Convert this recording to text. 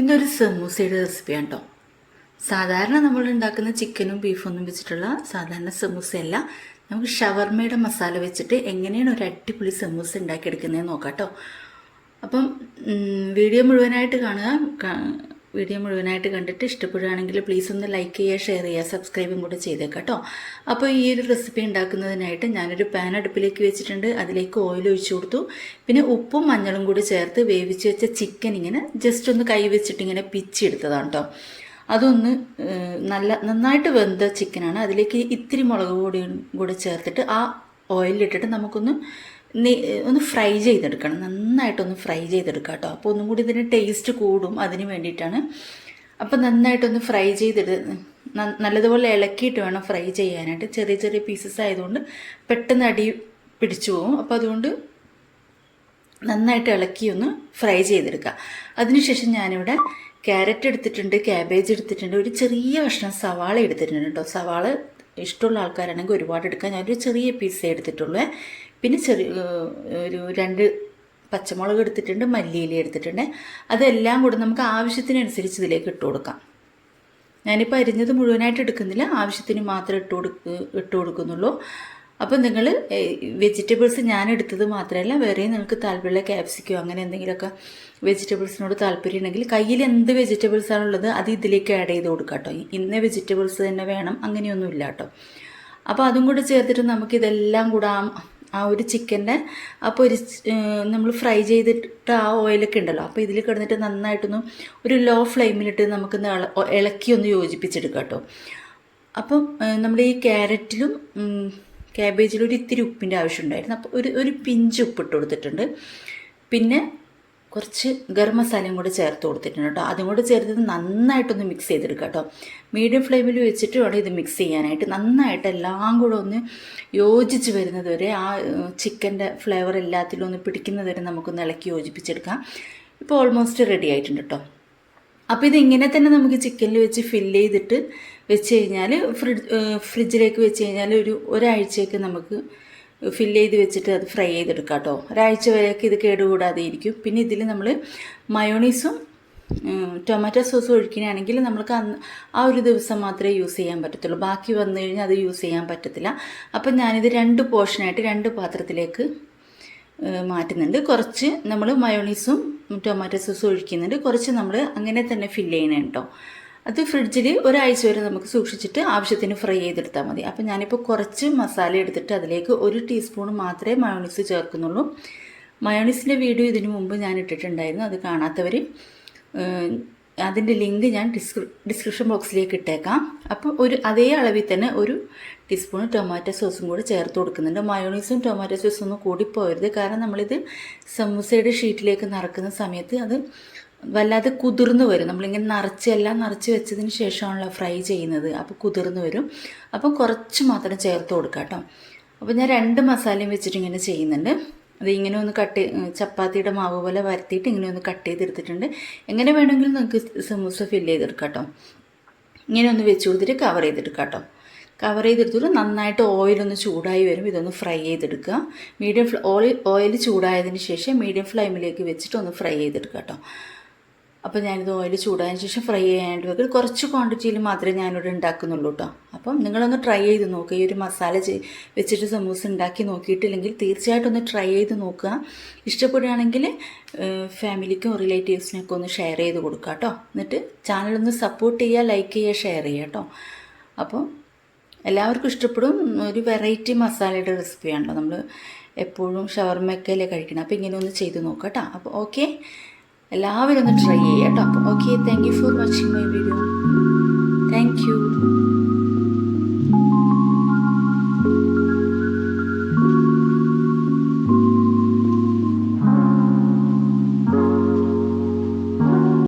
ഇന്നൊരു സമൂസയുടെ റെസിപ്പിയാണ് കേട്ടോ സാധാരണ നമ്മൾ ഉണ്ടാക്കുന്ന ചിക്കനും ബീഫൊന്നും വെച്ചിട്ടുള്ള സാധാരണ സമൂസയല്ല. നമുക്ക് ഷവർമയുടെ മസാല വെച്ചിട്ട് എങ്ങനെയാണ് ഒരു അടിപൊളി സമൂസ ഉണ്ടാക്കിയെടുക്കുന്നതെന്ന് നോക്കാം കേട്ടോ അപ്പം വീഡിയോ മുഴുവനായിട്ട് കാണുക. വീഡിയോ മുഴുവനായിട്ട് കണ്ടിട്ട് ഇഷ്ടപ്പെടുകയാണെങ്കിൽ പ്ലീസ് ഒന്ന് ലൈക്ക് ചെയ്യുക ഷെയർ ചെയ്യുക സബ്സ്ക്രൈബും കൂടെ ചെയ്തേക്കാം കേട്ടോ. അപ്പോൾ ഈ ഒരു റെസിപ്പി ഉണ്ടാക്കുന്നതിനായിട്ട് ഞാനൊരു പാൻ അടുപ്പിലേക്ക് വെച്ചിട്ടുണ്ട്. അതിലേക്ക് ഓയിൽ ഒഴിച്ചു കൊടുത്തു. പിന്നെ ഉപ്പും മഞ്ഞളും കൂടി ചേർത്ത് വേവിച്ച് വെച്ച ചിക്കൻ ഇങ്ങനെ ജസ്റ്റ് ഒന്ന് കൈ വെച്ചിട്ട് ഇങ്ങനെ പിച്ചെടുത്തതാണ് കേട്ടോ അതൊന്ന് നല്ല നന്നായിട്ട് വെന്ത ചിക്കനാണ് അതിലേക്ക് ഇത്തിരി മുളക് പൊടിയും കൂടെ ചേർത്തിട്ട് ആ ഓയിലിട്ടിട്ട് നമുക്കൊന്ന് ഒന്ന് ഫ്രൈ ചെയ്തെടുക്കണം. നന്നായിട്ടൊന്ന് ഫ്രൈ ചെയ്തെടുക്കാം കേട്ടോ. അപ്പോൾ ഒന്നും കൂടി ഇതിന് ടേസ്റ്റ് കൂടും അതിന് വേണ്ടിയിട്ടാണ്. അപ്പം നന്നായിട്ടൊന്ന് ഫ്രൈ ചെയ്തെടു നല്ലതുപോലെ ഇളക്കിയിട്ട് വേണം ഫ്രൈ ചെയ്യാനായിട്ട്. ചെറിയ ചെറിയ പീസസ് ആയതുകൊണ്ട് പെട്ടെന്ന് അടി പിടിച്ചു പോകും. അപ്പോൾ അതുകൊണ്ട് നന്നായിട്ട് ഇളക്കി ഒന്ന് ഫ്രൈ ചെയ്തെടുക്കുക അതിനുശേഷം ഞാനിവിടെ ക്യാരറ്റ് എടുത്തിട്ടുണ്ട് ക്യാബേജ് എടുത്തിട്ടുണ്ട് ഒരു ചെറിയ കഷ്ണം സവാള എടുത്തിട്ടുണ്ട് കേട്ടോ. സവാള ഇഷ്ടമുള്ള ആൾക്കാരാണെങ്കിൽ ഒരുപാട് എടുക്കാം. ഞാനൊരു ചെറിയ പീസേ എടുത്തിട്ടുള്ളൂ. പിന്നെ ചെറിയ ഒരു രണ്ട് പച്ചമുളക് എടുത്തിട്ടുണ്ട് മല്ലിയില എടുത്തിട്ടുണ്ട്. അതെല്ലാം കൂടെ നമുക്ക് ആവശ്യത്തിനനുസരിച്ച് ഇതിലേക്ക് ഇട്ട് കൊടുക്കാം. ഞാനിപ്പോൾ അരിഞ്ഞത് മുഴുവനായിട്ട് എടുക്കുന്നില്ല. ആവശ്യത്തിന് മാത്രമേ ഇട്ട് കൊടുക്ക് ഇട്ട് കൊടുക്കുന്നുള്ളൂ. അപ്പം നിങ്ങൾ വെജിറ്റബിൾസ് ഞാൻ എടുത്തത് മാത്രമല്ല വേറെയും നിങ്ങൾക്ക് താല്പര്യമുള്ള ക്യാപ്സിക്കോ അങ്ങനെ എന്തെങ്കിലുമൊക്കെ വെജിറ്റബിൾസിനോട് താല്പര്യം ഉണ്ടെങ്കിൽ കയ്യിൽ എന്ത് വെജിറ്റബിൾസ് ആണുള്ളത് അത് ഇതിലേക്ക് ആഡ് ചെയ്ത് കൊടുക്കാം കേട്ടോ ഇന്ന വെജിറ്റബിൾസ് തന്നെ വേണം അങ്ങനെയൊന്നും ഇല്ല കേട്ടോ അപ്പോൾ അതും കൂടെ ചേർത്തിട്ട് നമുക്കിതെല്ലാം കൂടെ ആ ആ ഒരു ചിക്കന്റെ ആ പൊരിച്ച് നമ്മൾ ഫ്രൈ ചെയ്തിട്ട് ആ ഓയിലൊക്കെ ഉണ്ടല്ലോ അപ്പോൾ ഇതിൽ കിടന്നിട്ട് നന്നായിട്ടൊന്ന് ഒരു ലോ ഫ്ലെയിമിലിട്ട് നമുക്ക് ഇളക്കി ഒന്ന് യോജിപ്പിച്ചെടുക്കാം കേട്ടോ അപ്പം നമ്മുടെ ഈ ക്യാരറ്റിലും ക്യാബേജിലും ഒരു ഇത്തിരി ഉപ്പിന്റെ ആവശ്യമുണ്ടായിരുന്നു. അപ്പോൾ ഒരു ഒരു പിഞ്ച് ഉപ്പിട്ട് കൊടുത്തിട്ടുണ്ട്. പിന്നെ കുറച്ച് ഗരം മസാലയും കൂടെ ചേർത്ത് കൊടുത്തിട്ടുണ്ട് കേട്ടോ. അതും കൂടെ ചേർത്ത് നന്നായിട്ടൊന്ന് മിക്സ് ചെയ്തെടുക്കുക കേട്ടോ. മീഡിയം ഫ്ലെയിമിൽ വെച്ചിട്ട് വേണം ഇത് മിക്സ് ചെയ്യാനായിട്ട്. നന്നായിട്ട് എല്ലാം കൂടെ ഒന്ന് യോജിച്ച് വരുന്നത് വരെ ആ ചിക്കന്റെ ഫ്ലേവർ എല്ലാത്തിലും ഒന്ന് പിടിക്കുന്നത് വരെ നമുക്കൊന്ന് ഇളക്കി യോജിപ്പിച്ചെടുക്കാം. ഇപ്പോൾ ഓൾമോസ്റ്റ് റെഡി ആയിട്ടുണ്ട് കേട്ടോ. അപ്പോൾ ഇത് ഇങ്ങനെ തന്നെ നമുക്ക് ചിക്കനിൽ വെച്ച് ഫില്ല് ചെയ്തിട്ട് വെച്ച് കഴിഞ്ഞാൽ ഫ്രിഡ്ജ് ഫ്രിഡ്ജിലേക്ക് വെച്ച് കഴിഞ്ഞാൽ ഒരു ഒരാഴ്ചയൊക്കെ നമുക്ക് ഫില്ല് ചെയ്ത് വെച്ചിട്ട് അത് ഫ്രൈ ചെയ്തെടുക്കാം കേട്ടോ ഒരാഴ്ച വരെയൊക്കെ ഇത് കേടുകൂടാതെ ഇരിക്കും പിന്നെ ഇതിൽ നമ്മൾ മയോണീസും ടൊമാറ്റോ സോസും ഒഴിക്കുകയാണെങ്കിൽ നമ്മൾക്ക് അന്ന് ആ ഒരു ദിവസം മാത്രമേ യൂസ് ചെയ്യാൻ പറ്റത്തുള്ളൂ. ബാക്കി വന്നു കഴിഞ്ഞാൽ അത് യൂസ് ചെയ്യാൻ പറ്റത്തില്ല. അപ്പം ഞാനിത് രണ്ട് പോർഷനായിട്ട് രണ്ട് പാത്രത്തിലേക്ക് മാറ്റുന്നുണ്ട്. കുറച്ച് നമ്മൾ മയോണീസും ടൊമാറ്റോ സോസ് ഒഴിക്കുന്നുണ്ട്. കുറച്ച് നമ്മൾ അങ്ങനെ തന്നെ ഫില്ല് ചെയ്യണം കേട്ടോ അത് ഫ്രിഡ്ജിൽ ഒരാഴ്ച വരെ നമുക്ക് സൂക്ഷിച്ചിട്ട് ആവശ്യത്തിന് ഫ്രൈ ചെയ്തെടുത്താൽ മതി. അപ്പോൾ ഞാനിപ്പോൾ കുറച്ച് മസാല എടുത്തിട്ട് അതിലേക്ക് ഒരു ടീസ്പൂൺ മാത്രമേ മയോണീസ് ചേർക്കുന്നുള്ളൂ. മയോണീസിന്റെ വീഡിയോ ഇതിനു മുമ്പ് ഞാൻ ഇട്ടിട്ടുണ്ടായിരുന്നു. അത് കാണാത്തവർ അതിന്റെ ലിങ്ക് ഞാൻ ഡിസ്ക്രി ഡിസ്ക്രിപ്ഷൻ ബോക്സിലേക്ക് ഇട്ടേക്കാം. അപ്പോൾ ഒരു അതേ അളവിൽ തന്നെ ഒരു ടീസ്പൂൺ ടൊമാറ്റോ സോസും കൂടി ചേർത്ത് കൊടുക്കുന്നുണ്ട്. മയോണീസും ടൊമാറ്റോ സോസും ഒന്നും കൂടിപ്പോയരുത് കാരണം നമ്മളിത് സമൂസയുടെ ഷീറ്റിലേക്ക് നിറക്കുന്ന സമയത്ത് അത് വല്ലാതെ കുതിർന്നു വരും. നമ്മളിങ്ങനെ നിറച്ച് എല്ലാം നിറച്ച് വെച്ചതിന് ശേഷമാണല്ലോ ഫ്രൈ ചെയ്യുന്നത്. അപ്പോൾ കുതിർന്നു വരും. അപ്പോൾ കുറച്ച് മാത്രം ചേർത്ത് കൊടുക്കാം കേട്ടോ. അപ്പോൾ ഞാൻ രണ്ട് മസാലയും വെച്ചിട്ട് ഇങ്ങനെ ചെയ്യുന്നുണ്ട്. അത് ഇങ്ങനെ ഒന്ന് കട്ട് ചപ്പാത്തിയുടെ മാവ് പോലെ വരത്തിയിട്ട് ഇങ്ങനെ ഒന്ന് കട്ട് ചെയ്തെടുത്തിട്ടുണ്ട്. എങ്ങനെ വേണമെങ്കിലും നമുക്ക് സമൂസ ഫില്ല് ചെയ്തെടുക്കാം ഇങ്ങനെ ഒന്ന് വെച്ച് കൊടുത്തിട്ട് കവർ ചെയ്തെടുക്കാം കവർ ചെയ്തെടുത്തിട്ട് നന്നായിട്ട് ഓയിലൊന്ന് ചൂടായി വരും. ഇതൊന്ന് ഫ്രൈ ചെയ്തെടുക്കുക. മീഡിയം ഫ്ല ഓയിൽ ഓയിൽ ചൂടായതിന് ശേഷം മീഡിയം ഫ്ലെയിമിലേക്ക് വെച്ചിട്ട് ഒന്ന് ഫ്രൈ ചെയ്തെടുക്കുക കേട്ടോ അപ്പോൾ ഞാനിത് ഓയിൽ ചൂടായതിന് ശേഷം ഫ്രൈ ചെയ്യാനായിട്ട് വെക്കും. കുറച്ച് ക്വാണ്ടിറ്റിയിൽ മാത്രമേ ഞാനിവിടെ ഉണ്ടാക്കുന്നുള്ളൂ കേട്ടോ അപ്പം നിങ്ങളൊന്ന് ട്രൈ ചെയ്ത് നോക്കുക ഈ ഒരു മസാല വെച്ചിട്ട് സമൂസ ഉണ്ടാക്കി നോക്കിയിട്ടില്ലെങ്കിൽ തീർച്ചയായിട്ടും ഒന്ന് ട്രൈ ചെയ്ത് നോക്കുക. ഇഷ്ടപ്പെടുകയാണെങ്കിൽ ഫാമിലിക്കും റിലേറ്റീവ്സിനൊക്കെ ഒന്ന് ഷെയർ ചെയ്ത് കൊടുക്കുക കേട്ടോ എന്നിട്ട് ചാനലൊന്ന് സപ്പോർട്ട് ചെയ്യുക ലൈക്ക് ചെയ്യുക ഷെയർ ചെയ്യുക കേട്ടോ അപ്പം എല്ലാവർക്കും ഇഷ്ടപ്പെടും. ഒരു വെറൈറ്റി മസാലയുടെ റെസിപ്പിയാണല്ലോ നമ്മൾ എപ്പോഴും ഷവർമ്മയൊക്കെ അല്ലേ കഴിക്കണം. അപ്പോൾ ഇങ്ങനെ ഒന്ന് ചെയ്ത് നോക്കാം കേട്ടോ അപ്പോൾ ഓക്കെ എല്ലാവരും ഒന്ന് ട്രൈ ചെയ്യാം കേട്ടോ. Okay thank you for watching my video thank you